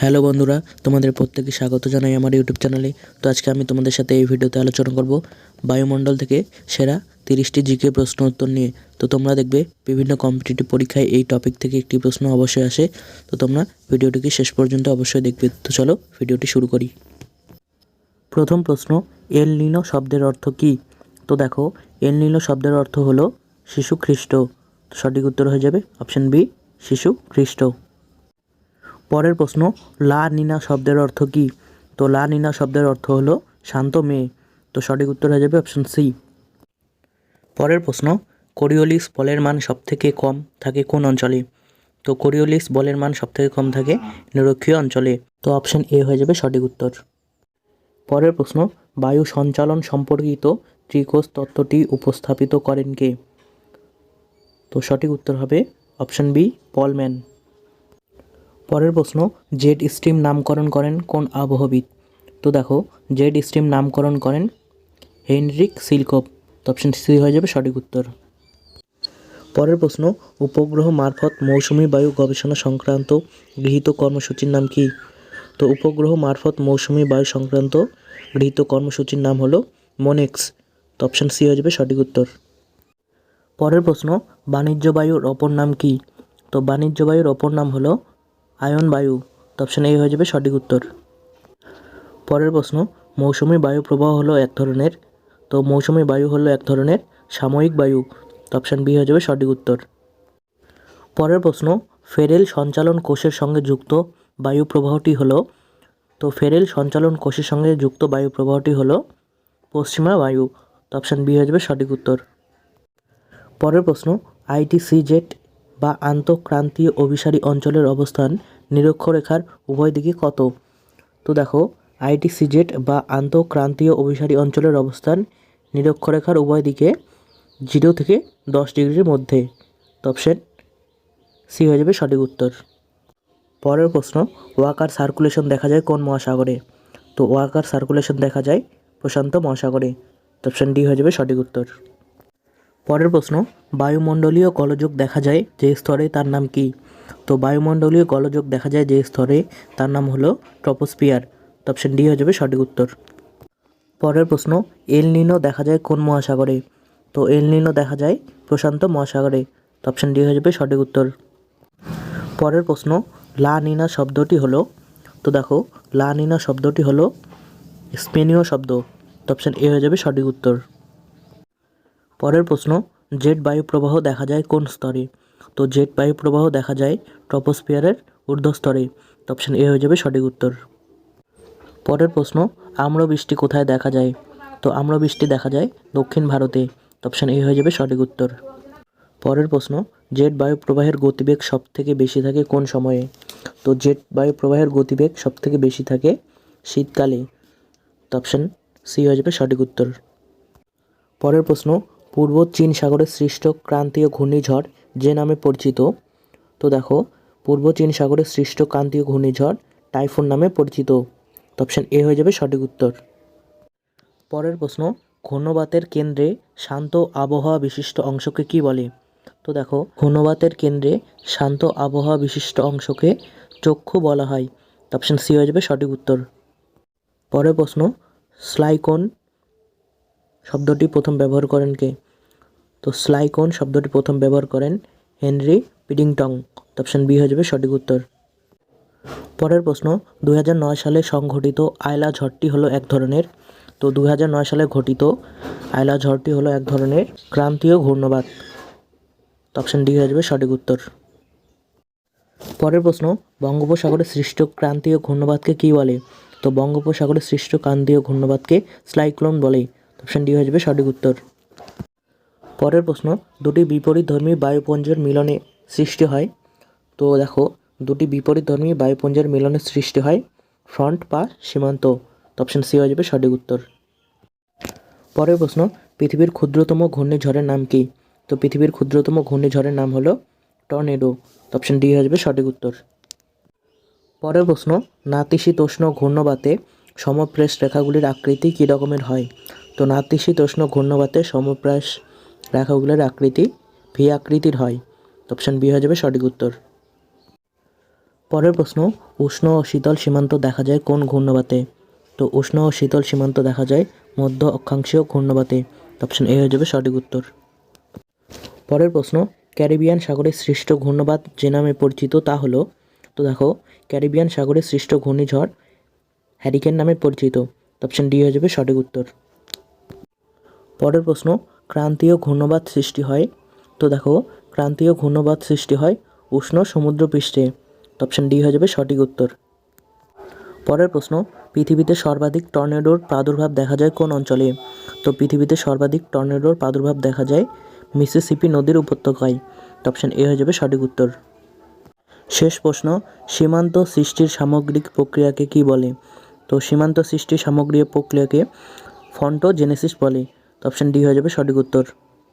Hello বন্ধুরা, তোমাদের প্রত্যেকে স্বাগত জানাই আমার ইউটিউব চ্যানেলে। তো আজকে আমি তোমাদের সাথে এই ভিডিওতে আলোচনা করব বায়ুমণ্ডল থেকে সেরা তিরিশটি জিকে প্রশ্ন উত্তর নিয়ে। তো তোমরা দেখবে বিভিন্ন কম্পিটিটিভ পরীক্ষায় এই টপিক থেকে একটি প্রশ্ন অবশ্যই আসে। তো তোমরা ভিডিওটিকে শেষ পর্যন্ত অবশ্যই দেখবে। তো চলো ভিডিওটি শুরু করি। প্রথম প্রশ্ন, এল নিনো শব্দের অর্থ কী? তো দেখো, এল নিনো শব্দের অর্থ হলো শিশু খ্রিস্ট সঠিক উত্তর হয়ে যাবে অপশন বি, শিশু খ্রিস্ট পরের প্রশ্ন, লা নিনা শব্দের অর্থ কী? তো লা নিনা শব্দের অর্থ হলো শান্ত মেয়ে। তো সঠিক উত্তর হয়ে যাবে অপশন সি। পরের প্রশ্ন, কোরিওলিস বলের মান সবথেকে কম থাকে কোন অঞ্চলে? তো কোরিওলিস বলের মান সবথেকে কম থাকে নিরক্ষীয় অঞ্চলে। তো অপশন এ হয়ে যাবে সঠিক উত্তর। পরের প্রশ্ন, বায়ু সঞ্চালন সম্পর্কিত ত্রিকোষ তত্ত্বটি উপস্থাপিত করেন কে? তো সঠিক উত্তর হবে অপশন বি, পলম্যান। পরের প্রশ্ন, জেড স্ট্রিম নামকরণ করেন কোন আবহবিদ? তো দেখো, জেড স্ট্রিম নামকরণ করেন হেনরিক সিলকপ তো অপশন সি হয়ে যাবে সঠিক উত্তর। পরের প্রশ্ন, উপগ্রহ মারফত মৌসুমি বায়ু গবেষণা সংক্রান্ত গৃহীত কর্মসূচির নাম কি? তো উপগ্রহ মারফত মৌসুমি বায়ু সংক্রান্ত গৃহীত কর্মসূচির নাম হলো মোনেক্স। তো অপশন সি হয়ে যাবে সঠিক উত্তর। পরের প্রশ্ন, বাণিজ্য বায়ুর অপর নাম কি? তো বাণিজ্য বায়ুর অপর নাম হলো আয়ন, বায়ু তো অপশন এ হয়ে যাবে সঠিক উত্তর। পরের প্রশ্ন, মৌসুমি বায়ু প্রবাহ হলো এক ধরনের, তো মৌসুমি বায়ু হলো এক ধরনের, সাময়িক বায়ু তো অপশন বি হয়ে যাবে সঠিক উত্তর। পরের প্রশ্ন, ফেরেল সঞ্চালন কোষের সঙ্গে যুক্ত বায়ু প্রবাহটি হলো, তো ফেরেল সঞ্চালন কোষের সঙ্গে যুক্ত বায়ু প্রবাহটি হলো পশ্চিমা বায়ু তো অপশন বি হয়ে যাবে সঠিক উত্তর। পরের প্রশ্ন আইটিসি জেট বা আন্তঃক্রান্তীয় অভিসারী অঞ্চলের অবস্থান নিরক্ষরেখার উভয় দিকে কত? তো দেখো আইটিসি জেট বা আন্তঃক্রান্তীয় অভিসারী অঞ্চলের অবস্থান নিরক্ষরেখার উভয় দিকে জিরো থেকে দশ ডিগ্রির মধ্যে। অপশন সি হয়ে যাবে সঠিক উত্তর। পরের প্রশ্ন, ওয়াকার সার্কুলেশন দেখা যায় কোন মহাসাগরে? তো ওয়াকার সার্কুলেশন দেখা যায় প্রশান্ত মহাসাগরে। অপশন ডি হয়ে যাবে সঠিক উত্তর। পরের প্রশ্ন বায়ুমণ্ডলীয় গোলযোগ দেখা যায় যে স্তরে তার নাম কি? তো বায়ুমণ্ডলীয় গোলযোগ দেখা যায় যে স্তরে তার নাম হলো ট্রপোস্পিয়ার তো অপশন ডি হয়ে যাবে সঠিক উত্তর। পরের প্রশ্ন, এল নিনো দেখা যায় কোন মহাসাগরে? তো এল নিনো দেখা যায় প্রশান্ত মহাসাগরে। তো অপশন ডি হয়ে যাবে সঠিক উত্তর। পরের প্রশ্ন, লা নিনা শব্দটি হলো, তো দেখো, লা নিনা শব্দটি হলো স্পেনীয় শব্দ। তো অপশন এ হয়ে যাবে সঠিক উত্তর। পরের প্রশ্ন জেট বায়ু প্রবাহ দেখা যায় কোন স্তরে? তো জেট বায়ু প্রবাহ দেখা যায় ট্রপোস্ফিয়ারের ঊর্ধ্বস্তরে। অপশন এ হয়ে যাবে সঠিক উত্তর। পরের প্রশ্ন, আম্রবৃষ্টি কোথায় দেখা যায়? তো আম্রবৃষ্টি দেখা যায় দক্ষিণ ভারতে। অপশন এ হয়ে যাবে সঠিক উত্তর। পরের প্রশ্ন, জেট বায়ু প্রবাহের গতিবেগ সব থেকে বেশি থাকে কোন সময়ে? তো জেট বায়ু প্রবাহের গতিবেগ সব থেকে বেশি থাকে শীতকালে। অপশন সি হয়ে যাবে সঠিক উত্তর। পরের প্রশ্ন পূর্ব চীন সাগরে সৃষ্ট ক্রান্তীয় ঘূর্ণিঝড় যে নামে পরিচিত। তো দেখো, পূর্ব চীন সাগরে সৃষ্ট ক্রান্তীয় ঘূর্ণিঝড় টাইফুন নামে পরিচিত। তো অপশন এ হয়ে যাবে সঠিক উত্তর। পরের প্রশ্ন, ঘূর্ণবাতের কেন্দ্রে শান্ত আবহাওয়া বিশিষ্ট অংশকে কি বলে? তো দেখো, ঘূর্ণবাতের কেন্দ্রে শান্ত আবহাওয়া বিশিষ্ট অংশকে চক্ষু বলা হয়। অপশন সি হয়ে যাবে সঠিক উত্তর। পরের প্রশ্ন, স্লাইকোন শব্দটি প্রথম ব্যবহার করেন কে? তো স্লাইকোন শব্দটি প্রথম ব্যবহার করেন? হেনরি পিডিংটং। অপশন বি হয়ে যাবে সঠিক উত্তর। পরের প্রশ্ন দু হাজার নয় সালে সংঘটিত আয়লা ঝড়টি হলো এক ধরনের। তো দু হাজার নয় সালে ঘটিত আয়লা ঝড়টি হলো এক ধরনের ক্রান্তীয় ঘূর্ণবাদ অপশন ডি হয়ে যাবে সঠিক উত্তর। পরের প্রশ্ন, বঙ্গোপসাগরে সৃষ্ট ক্রান্তীয় ঘূর্ণবাদকে কী বলে? তো বঙ্গোপসাগরে সৃষ্ট ক্রান্তীয় ঘূর্ণবাতকে স্লাইক্লোন বলে। অপশন ডি হয়ে যাবে সঠিক উত্তর। পরের প্রশ্ন, দুটি বিপরীত ধর্মী বায়ুপুঞ্জের মিলনে সৃষ্টি হয়। তো দেখো, দুটি বিপরীত ধর্মী বায়ুপুঞ্জের মিলনে সৃষ্টি হয়, ফ্রন্ট বা সীমান্ত। অপশন সি হয়ে যাবে সঠিক উত্তর। পরের প্রশ্ন, পৃথিবীর ক্ষুদ্রতম ঘূর্ণিঝড়ের নাম কি? তো পৃথিবীর ক্ষুদ্রতম ঘূর্ণিঝড়ের নাম হলো টর্নেডো। অপশন ডি হয়ে যাবে সঠিক উত্তর। পরের প্রশ্ন, নাতিশীতোষ্ণ ঘূর্ণবাতে সমপ্রেস রেখাগুলির আকৃতি কী রকমের হয়? তো নাতিশীতোষ্ণ ঘূর্ণবাতে সমপ্রাস রেখাগুলোর আকৃতি ভি আকৃতির হয়। অপশন বি হয়ে যাবে সঠিক উত্তর। পরের প্রশ্ন, উষ্ণ ও শীতল সীমান্ত দেখা যায় কোন ঘূর্ণবাতে? তো উষ্ণ ও শীতল সীমান্ত দেখা যায় মধ্য অক্ষাংশীয় ঘূর্ণবাতে। অপশন এ হয়ে যাবে সঠিক উত্তর। পরের প্রশ্ন, ক্যারিবিয়ান সাগরে সৃষ্ট ঘূর্ণবাত যে নামে পরিচিত তা হলো, তো দেখো, ক্যারিবিয়ান সাগরে সৃষ্ট ঘূর্ণিঝড় হ্যারিকেন নামে পরিচিত। অপশন ডি হয়ে যাবে সঠিক উত্তর। পরের প্রশ্ন, ক্রান্তীয় ঘূর্ণবাদ সৃষ্টি হয়। তো দেখো, ক্রান্তীয় ঘূর্ণবাদ সৃষ্টি হয় উষ্ণ সমুদ্রপৃষ্ঠে অপশন ডি হয়ে যাবে সঠিক উত্তর। পরের প্রশ্ন, পৃথিবীতে সর্বাধিক টর্নেডোর প্রাদুর্ভাব দেখা যায় কোন অঞ্চলে? তো পৃথিবীতে সর্বাধিক টর্নেডোর প্রাদুর্ভাব দেখা যায় মিসিসিপি নদীর উপত্যকায়। অপশন এ হয়ে যাবে সঠিক উত্তর। শেষ প্রশ্ন, সীমান্ত সৃষ্টির সামগ্রিক প্রক্রিয়াকে কি বলে? তো সীমান্ত সৃষ্টির সামগ্রিক প্রক্রিয়াকে ফন্টোজেনেসিস বলে। অপশন ডি হয়ে যাবে সঠিক উত্তর।